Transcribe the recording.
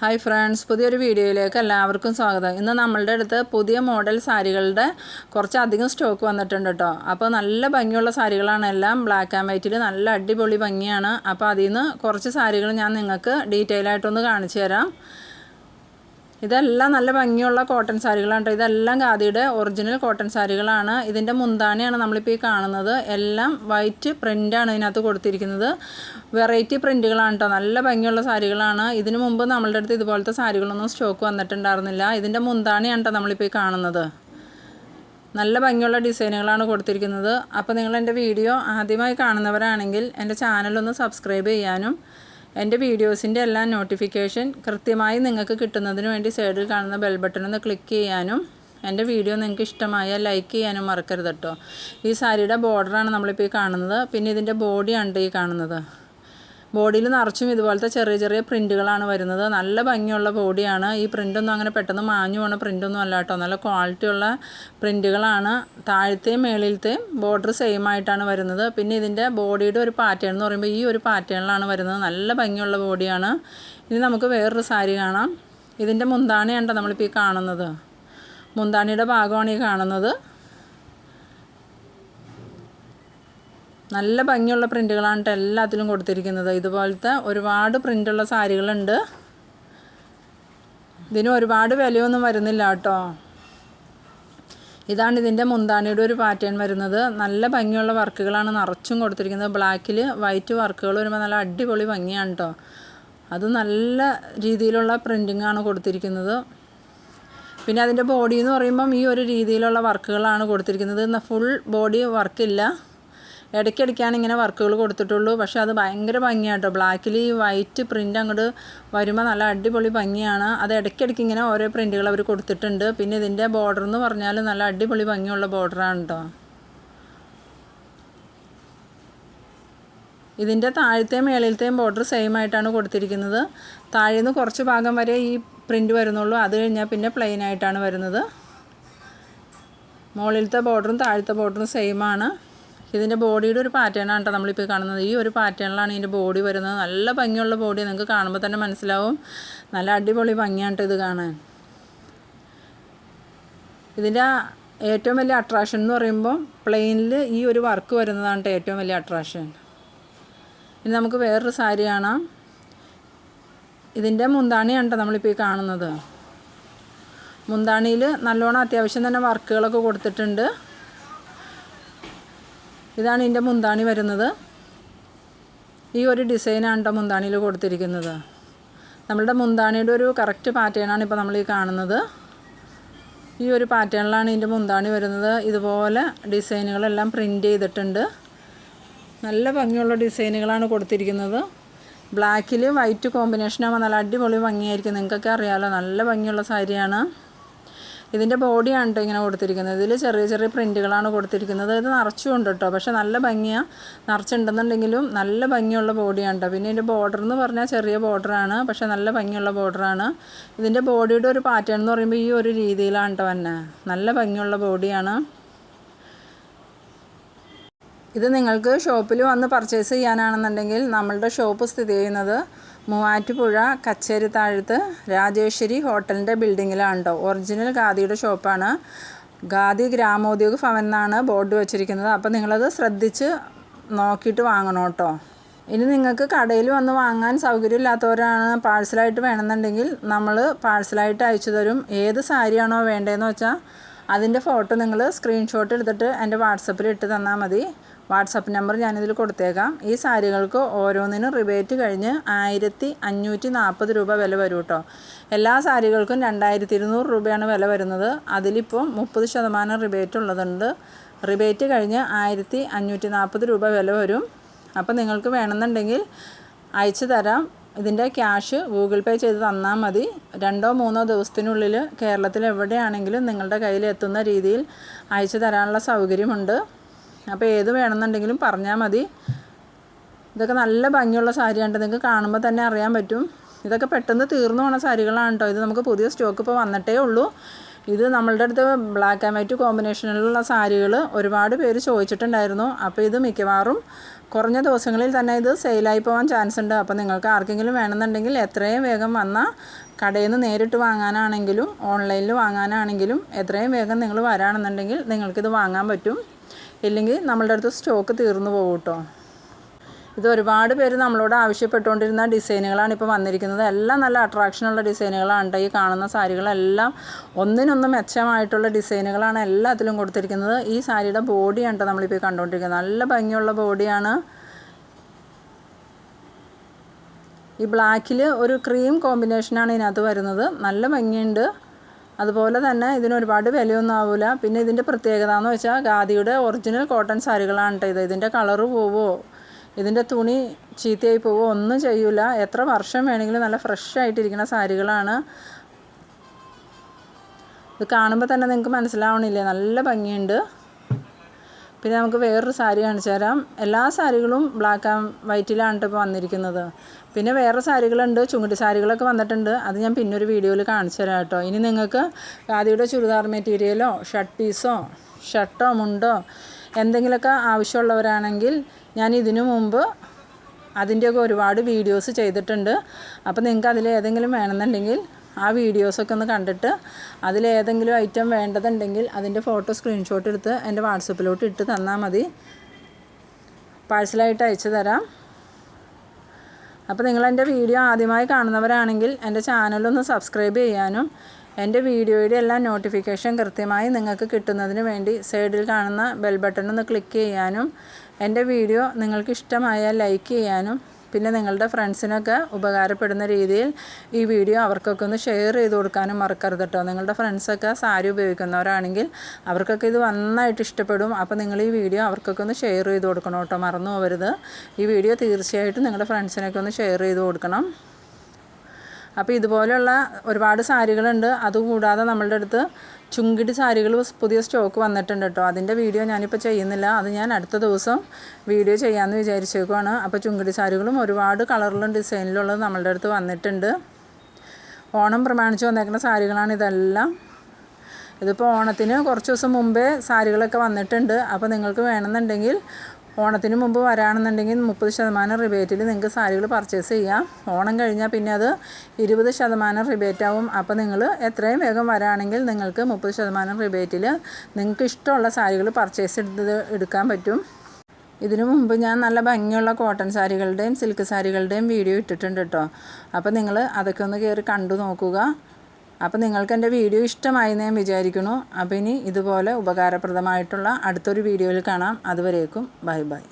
Hi friends പുതിയൊരു വീഡിയോയിലേക്ക് എല്ലാവർക്കും സ്വാഗതം. ഇന്ന് നമ്മളുടെ അടുത്ത് പുതിയ മോഡൽ സാരികളുടെ കുറച്ചധികം സ്റ്റോക്ക് വന്നിട്ടുണ്ട് കേട്ടോ. അപ്പോൾ നല്ല ഭംഗിയുള്ള സാരികളാണ് എല്ലാം. ബ്ലാക്ക് ആൻഡ് വൈറ്റിൽ നല്ല അടിപൊളി ഭംഗിയാണ്. അപ്പോൾ അതിൽ നിന്ന് കുറച്ച് സാരികൾ ഞാൻ നിങ്ങൾക്ക് ഡീറ്റെയിൽ ആയിട്ടൊന്ന് കാണിച്ചു തരാം. ഇതെല്ലാം നല്ല ഭംഗിയുള്ള കോട്ടൺ സാരികളാണ് കേട്ടോ ഇതെല്ലാം ഖാദിയുടെ ഒറിജിനൽ കോട്ടൺ സാരികളാണ്. ഇതിന്റെ മുന്താണിയാണ് നമ്മളിപ്പോൾ ഈ കാണുന്നത്. എല്ലാം വൈറ്റ് പ്രിന്റാണ് ഇതിനകത്ത് കൊടുത്തിരിക്കുന്നത്. വെറൈറ്റി പ്രിന്റുകളാണ് കേട്ടോ നല്ല ഭംഗിയുള്ള സാരികളാണ്. ഇതിനു മുമ്പ് നമ്മളുടെ അടുത്ത് ഇതുപോലത്തെ സാരികളൊന്നും സ്റ്റോക്ക് വന്നിട്ടുണ്ടായിരുന്നില്ല. ഇതിന്റെ മുന്താണിയാണ് കേട്ടോ നമ്മളിപ്പോൾ ഈ കാണുന്നത്. നല്ല ഭംഗിയുള്ള ഡിസൈനുകളാണ് കൊടുത്തിരിക്കുന്നത്. അപ്പോൾ നിങ്ങൾ എന്റെ വീഡിയോ ആദ്യമായി കാണുന്നവരാണെങ്കിൽ എന്റെ ചാനലൊന്ന് സബ്സ്ക്രൈബ് ചെയ്യാനും എന്റെ വീഡിയോസിന്റെ എല്ലാ നോട്ടിഫിക്കേഷൻ കൃത്യമായി നിങ്ങൾക്ക് കിട്ടുന്നതിന് വേണ്ടി സൈഡിൽ കാണുന്ന ബെൽ ബട്ടൺ ഒന്ന് ക്ലിക്ക് ചെയ്യാനും എന്റെ വീഡിയോ നിങ്ങൾക്ക് ഇഷ്ടമായാൽ ലൈക്ക് ചെയ്യാനും മറക്കരുത് കേട്ടോ ഈ സാരിയുടെ ബോർഡറാണ് നമ്മളിപ്പോൾ ഈ കാണുന്നത്. പിന്നെ ഇതിന്റെ ബോഡിയാണ് ഈ കാണുന്നത്. ബോഡിയിൽ നിറച്ചും ഇതുപോലത്തെ ചെറിയ ചെറിയ പ്രിന്റുകളാണ് വരുന്നത്. നല്ല ഭംഗിയുള്ള ബോഡിയാണ്. ഈ പ്രിന്റൊന്നും അങ്ങനെ പെട്ടെന്ന് മാഞ്ഞു പോണ പ്രിന്റൊന്നും അല്ല കേട്ടോ. നല്ല ക്വാളിറ്റിയുള്ള പ്രിന്റുകളാണ് താഴത്തെയും മേളിലത്തെയും ബോർഡർ സെയിം ആയിട്ടാണ് വരുന്നത്. പിന്നെ ഇതിന്റെ ബോഡിയുടെ ഒരു പാറ്റേൺ എന്ന് പറയുമ്പോൾ ഈ ഒരു പാറ്റേണിലാണ് വരുന്നത്. നല്ല ഭംഗിയുള്ള ബോഡിയാണ് ഇനി നമുക്ക് വേറൊരു സാരി കാണാം. ഇതിന്റെ മുന്താണിയാണ് നമ്മളിപ്പോൾ ഈ കാണുന്നത്? മുന്താണിയുടെ ഭാഗമാണ് ഈ കാണുന്നത്. നല്ല ഭംഗിയുള്ള പ്രിന്റുകളാണ് കേട്ടോ എല്ലാത്തിലും കൊടുത്തിരിക്കുന്നത്. ഇതുപോലത്തെ ഒരുപാട് പ്രിന്റുള്ള സാരികളുണ്ട്. ഇതിന് ഒരുപാട് വിലയൊന്നും വരുന്നില്ല കേട്ടോ ഇതാണ് ഇതിന്റെ മുന്താണിയുടെ ഒരു പാറ്റേൺ വരുന്നത്. നല്ല ഭംഗിയുള്ള വർക്കുകളാണ് നിറച്ചും കൊടുത്തിരിക്കുന്നത്. ബ്ലാക്കിൽ വൈറ്റ് വർക്കുകൾ വരുമ്പോൾ നല്ല അടിപൊളി ഭംഗിയാണ് കേട്ടോ അത് നല്ല രീതിയിലുള്ള പ്രിന്റിംഗ് ആണ് കൊടുത്തിരിക്കുന്നത്. പിന്നെ അതിന്റെ ബോഡി എന്ന് പറയുമ്പം ഈ ഒരു രീതിയിലുള്ള വർക്കുകളാണ് കൊടുത്തിരിക്കുന്നത്. ഫുൾ ബോഡി വർക്കില്ല ഇടയ്ക്കിടയ്ക്കാണ് ഇങ്ങനെ വർക്കുകൾ കൊടുത്തിട്ടുള്ളൂ. പക്ഷേ അത് ഭയങ്കര ഭംഗിയാട്ടോ ബ്ലാക്കിൽ ഈ വൈറ്റ് പ്രിന്റ് അങ്ങോട്ട് വരുമ്പോൾ നല്ല അടിപൊളി ഭംഗിയാണ്. അത് ഇടയ്ക്കിടയ്ക്ക് ഇങ്ങനെ ഓരോ പ്രിന്റുകൾ അവർ കൊടുത്തിട്ടുണ്ട്. പിന്നെ ഇതിന്റെ ബോർഡർ എന്ന് പറഞ്ഞാൽ നല്ല അടിപൊളി ഭംഗിയുള്ള ബോർഡറാണ് കേട്ടോ. ഇതിന്റെ താഴത്തെയും മേളിലത്തെയും ബോർഡർ സെയിം ആയിട്ടാണ് കൊടുത്തിരിക്കുന്നത്. താഴെ നിന്ന് കുറച്ച് ഭാഗം വരെ ഈ പ്രിന്റ് വരുന്നുള്ളൂ. അത് കഴിഞ്ഞാൽ പിന്നെ പ്ലെയിൻ ആയിട്ടാണ് വരുന്നത്. മുകളിലത്തെ ബോർഡറും താഴത്തെ ബോർഡറും സെയിമാണ് ഇതിന്റെ ബോഡിയുടെ ഒരു പാറ്റേൺ ആണ് കേട്ടോ നമ്മളിപ്പോൾ കാണുന്നത്. ഈ ഒരു പാറ്റേണിലാണ് ഇതിന്റെ ബോഡി വരുന്നത്. നല്ല ഭംഗിയുള്ള ബോഡി നിങ്ങൾക്ക് കാണുമ്പോൾ തന്നെ മനസ്സിലാവും. നല്ല അടിപൊളി ഭംഗിയാണ് ഇത് കാണാൻ. ഇതിന്റെ ഏറ്റവും വലിയ അട്രാക്ഷൻ എന്ന് പറയുമ്പോൾ പ്ലെയിനിൽ ഈ ഒരു വർക്ക് വരുന്നതാണ് ഏറ്റവും വലിയ അട്രാക്ഷൻ ഇനി നമുക്ക് വേറൊരു സാരി കാണാം. ഇതിന്റെ മുന്താണിയാണ് കേട്ടോ നമ്മളിപ്പോൾ ഈ കാണുന്നത്. മുന്താണിയിൽ നല്ലോണം അത്യാവശ്യം തന്നെ വർക്കുകളൊക്കെ കൊടുത്തിട്ടുണ്ട്. ഇതാണ് ഇതിന്റെ മുന്താണി വരുന്നത്. ഈ ഒരു ഡിസൈനാണ് കേട്ടോ മുന്താണിയിൽ കൊടുത്തിരിക്കുന്നത്. നമ്മളുടെ മുന്താണിയുടെ ഒരു കറക്റ്റ് പാറ്റേണാണ് ഇപ്പോൾ നമ്മൾ ഈ കാണുന്നത്. ഈ ഒരു പാറ്റേണിലാണ് ഇതിന്റെ മുന്താണി വരുന്നത്. ഇതുപോലെ ഡിസൈനുകളെല്ലാം പ്രിന്റ് ചെയ്തിട്ടുണ്ട്. നല്ല ഭംഗിയുള്ള ഡിസൈനുകളാണ് കൊടുത്തിരിക്കുന്നത്. ബ്ലാക്കിൽ വൈറ്റ് കോമ്പിനേഷനാകുമ്പോൾ നല്ല അടിപൊളി ഭംഗിയായിരിക്കും. നിങ്ങൾക്കൊക്കെ അറിയാമല്ലോ നല്ല ഭംഗിയുള്ള സാരിയാണ്. ഇതിന്റെ ബോഡിയാണ് കേട്ടോ ഇങ്ങനെ കൊടുത്തിരിക്കുന്നത്. ഇതിൽ ചെറിയ ചെറിയ പ്രിന്റുകളാണ് കൊടുത്തിരിക്കുന്നത്. ഇത് നിറച്ചുകൊണ്ട് കേട്ടോ പക്ഷേ നല്ല ഭംഗിയാണ് നിറച്ചുണ്ടെന്നുണ്ടെങ്കിലും നല്ല ഭംഗിയുള്ള ബോഡിയാണ് കേട്ടോ പിന്നെ ഇതിന്റെ ബോർഡർ എന്ന് പറഞ്ഞാൽ ചെറിയ ബോർഡറാണ് പക്ഷേ നല്ല ഭംഗിയുള്ള ബോർഡറാണ് ഇതിന്റെ ബോഡിയുടെ ഒരു പാറ്റേൺ എന്ന് പറയുമ്പോൾ ഈ ഒരു രീതിയിലാണ് കേട്ടോ തന്നെ നല്ല ഭംഗിയുള്ള ബോഡിയാണ് ഇത് നിങ്ങൾക്ക് ഷോപ്പിൽ വന്ന് പർച്ചേസ് ചെയ്യാനാണെന്നുണ്ടെങ്കിൽ നമ്മളുടെ ഷോപ്പ് സ്ഥിതി ചെയ്യുന്നത് മൂവാറ്റുപുഴ കച്ചേരി താഴത്ത് രാജേശ്വരി ഹോട്ടലിന്റെ ബിൽഡിങ്ങിലാണ് കേട്ടോ ഒറിജിനൽ ഖാദിയുടെ ഷോപ്പാണ്. ഖാദി ഗ്രാമോദ്യോഗ ഭവൻ എന്നാണ് ബോർഡ് വെച്ചിരിക്കുന്നത്. അപ്പോൾ നിങ്ങളത് ശ്രദ്ധിച്ച് നോക്കിയിട്ട് വാങ്ങണം കേട്ടോ. ഇനി നിങ്ങൾക്ക് കടയിൽ വന്ന് വാങ്ങാൻ സൗകര്യമില്ലാത്തവരാണ് പാഴ്സലായിട്ട് വേണമെന്നുണ്ടെങ്കിൽ നമ്മൾ പാഴ്സലായിട്ട് അയച്ചു തരും. ഏത് സാരിയാണോ വേണ്ടതെന്ന് വെച്ചാൽ അതിന്റെ ഫോട്ടോ നിങ്ങൾ സ്ക്രീൻഷോട്ട് എടുത്തിട്ട് എന്റെ വാട്സപ്പിൽ ഇട്ട് തന്നാൽ മതി. വാട്സപ്പ് നമ്പർ ഞാനിതിൽ കൊടുത്തേക്കാം. ഈ സാരികൾക്ക് ഓരോന്നിനും റിബേറ്റ് കഴിഞ്ഞ് ആയിരത്തി അഞ്ഞൂറ്റി നാൽപ്പത് രൂപ വില വരും കേട്ടോ. എല്ലാ സാരികൾക്കും രണ്ടായിരത്തി ഇരുന്നൂറ് രൂപയാണ് വില വരുന്നത്. അതിലിപ്പോൾ മുപ്പത് ശതമാനം റിബേറ്റ് ഉള്ളതുണ്ട്. റിബേറ്റ് കഴിഞ്ഞ് ആയിരത്തി അഞ്ഞൂറ്റി നാൽപ്പത് രൂപ വില വരും. അപ്പോൾ നിങ്ങൾക്ക് വേണമെന്നുണ്ടെങ്കിൽ അയച്ചു തരാം. ഇതിന്റെ ക്യാഷ് ഗൂഗിൾ പേ ചെയ്ത് തന്നാൽ മതി. രണ്ടോ മൂന്നോ ദിവസത്തിനുള്ളിൽ കേരളത്തിൽ എവിടെയാണെങ്കിലും നിങ്ങളുടെ കയ്യിൽ എത്തുന്ന രീതിയിൽ അയച്ചു തരാനുള്ള സൗകര്യമുണ്ട്. അപ്പോൾ ഏത് വേണമെന്നുണ്ടെങ്കിലും പറഞ്ഞാൽ മതി. ഇതൊക്കെ നല്ല ഭംഗിയുള്ള സാരിയാണ് നിങ്ങൾക്ക് കാണുമ്പോൾ തന്നെ അറിയാൻ പറ്റും. ഇതൊക്കെ പെട്ടെന്ന് തീർന്നു പോണ സാരികളാണ് കേട്ടോ ഇത്. നമുക്ക് പുതിയ സ്റ്റോക്ക് ഇപ്പോൾ വന്നിട്ടേ ഉള്ളൂ. ഇത് നമ്മളുടെ അടുത്ത് ബ്ലാക്ക് ആൻഡ് വൈറ്റ് കോമ്പിനേഷനിലുള്ള സാരികൾ ഒരുപാട് പേര് ചോദിച്ചിട്ടുണ്ടായിരുന്നു. അപ്പോൾ ഇത് മിക്കവാറും കുറഞ്ഞ ദിവസങ്ങളിൽ തന്നെ ഇത് സെയിലായി പോകാൻ ചാൻസ് ഉണ്ട്. അപ്പോൾ നിങ്ങൾക്ക് ആർക്കെങ്കിലും വേണമെന്നുണ്ടെങ്കിൽ എത്രയും വേഗം വന്നാൽ കടയിൽ നിന്ന് നേരിട്ട് വാങ്ങാനാണെങ്കിലും ഓൺലൈനിൽ വാങ്ങാനാണെങ്കിലും എത്രയും വേഗം നിങ്ങൾ വരാണെന്നുണ്ടെങ്കിൽ നിങ്ങൾക്കിത് വാങ്ങാൻ പറ്റും. ഇല്ലെങ്കിൽ നമ്മളുടെ അടുത്ത് സ്റ്റോക്ക് തീർന്നു പോകും കേട്ടോ. ഇത് ഒരുപാട് പേര് നമ്മളോട് ആവശ്യപ്പെട്ടുകൊണ്ടിരുന്ന ഡിസൈനുകളാണ് ഇപ്പോൾ വന്നിരിക്കുന്നത്. എല്ലാം നല്ല അട്രാക്ഷനുള്ള ഡിസൈനുകളാണ് ഈ കാണുന്ന സാരികളെല്ലാം ഒന്നിനൊന്ന് മെച്ചമായിട്ടുള്ള ഡിസൈനുകളാണ് എല്ലാത്തിലും കൊടുത്തിരിക്കുന്നത്. ഈ സാരിയുടെ ബോഡിയാണ് നമ്മളിപ്പോൾ കണ്ടുകൊണ്ടിരിക്കുന്നത്. നല്ല ഭംഗിയുള്ള ബോഡിയാണ് ഈ ബ്ലാക്കിൽ ഒരു ക്രീം കോമ്പിനേഷനാണ് ഇതിനകത്ത് വരുന്നത്. നല്ല ഭംഗിയുണ്ട്. അതുപോലെ തന്നെ ഇതിന് ഒരുപാട് വിലയൊന്നും ആവില്ല പിന്നെ ഇതിന്റെ പ്രത്യേകത എന്ന് വെച്ചാൽ ഖാദിയുടെ ഒറിജിനൽ കോട്ടൺ സാരികളാണ് കേട്ടോ ഇത്. ഇതിന്റെ കളറ് പോവോ ഇതിന്റെ തുണി ചീത്തയായി പോവോ ഒന്നും ചെയ്യൂല. എത്ര വർഷം വേണമെങ്കിലും നല്ല ഫ്രഷ് ആയിട്ടിരിക്കുന്ന സാരികളാണ്. ഇത് കാണുമ്പോൾ തന്നെ നിങ്ങൾക്ക് മനസ്സിലാവണില്ലേ? നല്ല ഭംഗിയുണ്ട്. പിന്നെ നമുക്ക് വേറൊരു സാരി കാണിച്ചു തരാം. എല്ലാ സാരികളും ബ്ലാക്ക് ആൻഡ് വൈറ്റിലാണ് ഇപ്പോൾ വന്നിരിക്കുന്നത്. പിന്നെ വേറെ സാരികളുണ്ട് ചുങ്ങടി സാരികളൊക്കെ വന്നിട്ടുണ്ട്. അത് ഞാൻ പിന്നെ ഒരു വീഡിയോയിൽ കാണിച്ചു തരാം കേട്ടോ ഇനി നിങ്ങൾക്ക് ഖാദിയുടെ ചുരിദാർ മെറ്റീരിയലോ ഷർട്ട് പീസോ ഷർട്ടോ മുണ്ടോ എന്തെങ്കിലുമൊക്കെ ആവശ്യമുള്ളവരാണെങ്കിൽ ഞാൻ ഇതിനു മുമ്പ് അതിന്റെയൊക്കെ ഒരുപാട് വീഡിയോസ് ചെയ്തിട്ടുണ്ട്. അപ്പോൾ നിങ്ങൾക്ക് അതിൽ ഏതെങ്കിലും വേണമെന്നുണ്ടെങ്കിൽ ആ വീഡിയോസൊക്കെ ഒന്ന് കണ്ടിട്ട് അതിലേതെങ്കിലും ഐറ്റം വേണ്ടതുണ്ടെങ്കിൽ അതിന്റെ ഫോട്ടോ സ്ക്രീൻഷോട്ട് എടുത്ത് എന്റെ വാട്സപ്പിലോട്ട് ഇട്ട് തന്നാൽ മതി. പാഴ്സലായിട്ട് അയച്ചു തരാം. അപ്പോൾ നിങ്ങൾ എന്റെ വീഡിയോ ആദ്യമായി കാണുന്നവരാണെങ്കിൽ എന്റെ ചാനലൊന്ന് സബ്സ്ക്രൈബ് ചെയ്യാനും എന്റെ വീഡിയോയുടെ എല്ലാ നോട്ടിഫിക്കേഷൻ കൃത്യമായി നിങ്ങൾക്ക് കിട്ടുന്നതിന് വേണ്ടി സൈഡിൽ കാണുന്ന ബെൽ ബട്ടൺ ഒന്ന് ക്ലിക്ക് ചെയ്യാനും എന്റെ വീഡിയോ നിങ്ങൾക്ക് ഇഷ്ടമായാൽ ലൈക്ക് ചെയ്യാനും പിന്നെ നിങ്ങളുടെ ഫ്രണ്ട്സിനൊക്കെ ഉപകാരപ്പെടുന്ന രീതിയിൽ ഈ വീഡിയോ അവർക്കൊക്കെ ഒന്ന് ഷെയർ ചെയ്ത് കൊടുക്കാനും മറക്കരുത് കേട്ടോ നിങ്ങളുടെ ഫ്രണ്ട്സൊക്കെ സാരി ഉപയോഗിക്കുന്നവരാണെങ്കിൽ അവർക്കൊക്കെ ഇത് നന്നായിട്ട് ഇഷ്ടപ്പെടും. അപ്പോൾ നിങ്ങൾ ഈ വീഡിയോ അവർക്കൊക്കെ ഒന്ന് ഷെയർ ചെയ്ത് കൊടുക്കണം കേട്ടോ മറന്നു പോകരുത് ഈ വീഡിയോ തീർച്ചയായിട്ടും നിങ്ങളുടെ ഫ്രണ്ട്സിനൊക്കെ ഒന്ന് ഷെയർ ചെയ്ത് കൊടുക്കണം. അപ്പോൾ ഇതുപോലെയുള്ള ഒരുപാട് സാരികളുണ്ട്. അതുകൂടാതെ നമ്മളുടെ അടുത്ത് ചുങ്കിടി സാരികൾ പുതിയ സ്റ്റോക്ക് വന്നിട്ടുണ്ട് കേട്ടോ. അതിന്റെ വീഡിയോ ഞാനിപ്പോൾ ചെയ്യുന്നില്ല. അത് ഞാൻ അടുത്ത ദിവസം വീഡിയോ ചെയ്യാമെന്ന് വിചാരിച്ചേക്കുവാണ്. അപ്പോൾ ചുങ്കിടി സാരികളും ഒരുപാട് കളറിലും ഡിസൈനിലുള്ളത് നമ്മളുടെ അടുത്ത് വന്നിട്ടുണ്ട്. ഓണം പ്രമാണിച്ച് വന്നേക്കുന്ന സാരികളാണ് ഇതെല്ലാം. ഇതിപ്പോൾ ഓണത്തിന് കുറച്ച് ദിവസം മുമ്പേ സാരികളൊക്കെ വന്നിട്ടുണ്ട്. അപ്പോൾ നിങ്ങൾക്ക് വേണമെന്നുണ്ടെങ്കിൽ ഓണത്തിന് മുമ്പ് വരാണെന്നുണ്ടെങ്കിൽ മുപ്പത് ശതമാനം റിബേറ്റിൽ നിങ്ങൾക്ക് സാരികൾ പർച്ചേസ് ചെയ്യാം. ഓണം കഴിഞ്ഞാൽ പിന്നെ അത് ഇരുപത് ശതമാനം റിബേറ്റാവും അപ്പോൾ നിങ്ങൾ എത്രയും വേഗം വരാണെങ്കിൽ നിങ്ങൾക്ക് മുപ്പത് ശതമാനം റിബേറ്റിൽ നിങ്ങൾക്ക് ഇഷ്ടമുള്ള സാരികൾ പർച്ചേസ് എടുത്ത് എടുക്കാൻ പറ്റും. ഇതിനു മുമ്പ് ഞാൻ നല്ല ഭംഗിയുള്ള കോട്ടൺ സാരികളുടെയും സിൽക്ക് സാരികളുടെയും വീഡിയോ ഇട്ടിട്ടുണ്ട് കേട്ടോ. അപ്പോൾ നിങ്ങൾ അതൊക്കെ ഒന്ന് കയറി കണ്ടു നോക്കുക. അപ്പോൾ നിങ്ങൾക്ക് എന്റെ വീഡിയോ ഇഷ്ടമായി ഞാൻ വിചാരിക്കുന്നു. അപ്പോൾ ഇനി ഇതുപോലെ ഉപകാരപ്രദമായിട്ടുള്ള അടുത്തൊരു വീഡിയോയിൽ കാണാം. അതുവരേക്കും ബൈ ബൈ.